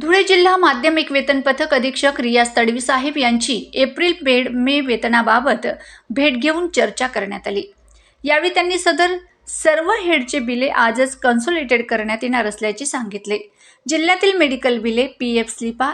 धुळे जिल्हा माध्यमिक वेतन पथक अधीक्षक रियाज तडवी साहेब यांची एप्रिल बेड मे वेतनाबाबत भेट घेऊन चर्चा करण्यात आली. यावेळी त्यांनी सदर सर्व हेडचे बिले आजच कन्सोलिटेड करण्यात येणार असल्याचे सांगितले. जिल्ह्यातील मेडिकल बिले पी एफ स्लिपा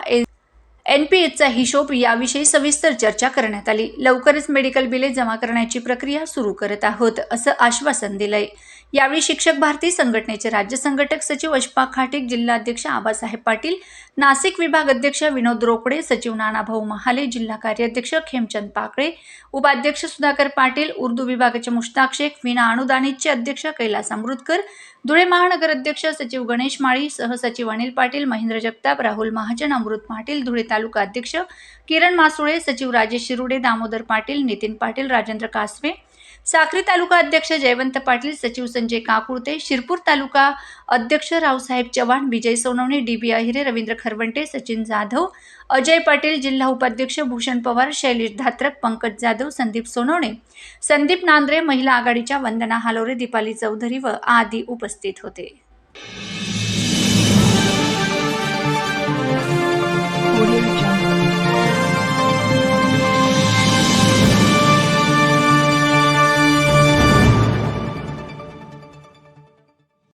एन पी एचचा हिशोब याविषयी सविस्तर चर्चा करण्यात आली. लवकरच मेडिकल बिले जमा करण्याची प्रक्रिया सुरू करत आहोत असं आश्वासन दिलंय. यावेळी शिक्षक भारती संघटनेचे राज्य संघटक सचिव अशफाक खाटिक जिल्हाध्यक्ष आबासाहेब पाटील नाशिक विभाग अध्यक्ष विनोद रोकडे सचिव नानाभाऊ महाले जिल्हा कार्याध्यक्ष खेमचंद पाकळे उपाध्यक्ष सुधाकर पाटील उर्दू विभागाचे मुश्ताक शेख विना अनुदानितचे अध्यक्ष कैलास अमृतकर धुळे महानगर अध्यक्ष सचिव गणेश माळी सहसचिव अनिल पाटील महेंद्र जगताप राहुल महाजन अमृत पाटील धुळे तालुका अध्यक्ष किरण मासुळे सचिव राजेश शिरुडे दामोदर पाटील नितीन पाटील राजेंद्र कासवे साक्री तालुका अध्यक्ष जयवंत पाटील सचिव संजय काकुळते शिरपूर तालुका अध्यक्ष रावसाहेब चव्हाण विजय सोनवणे डी बी अहिरे रवींद्र खरवंटे सचिन जाधव अजय पाटील जिल्हा उपाध्यक्ष भूषण पवार शैलेश धात्रक पंकज जाधव संदीप सोनवणे संदीप नांद्रे महिला आघाडीच्या वंदना हालोरे दीपाली चौधरी व आदी उपस्थित होते.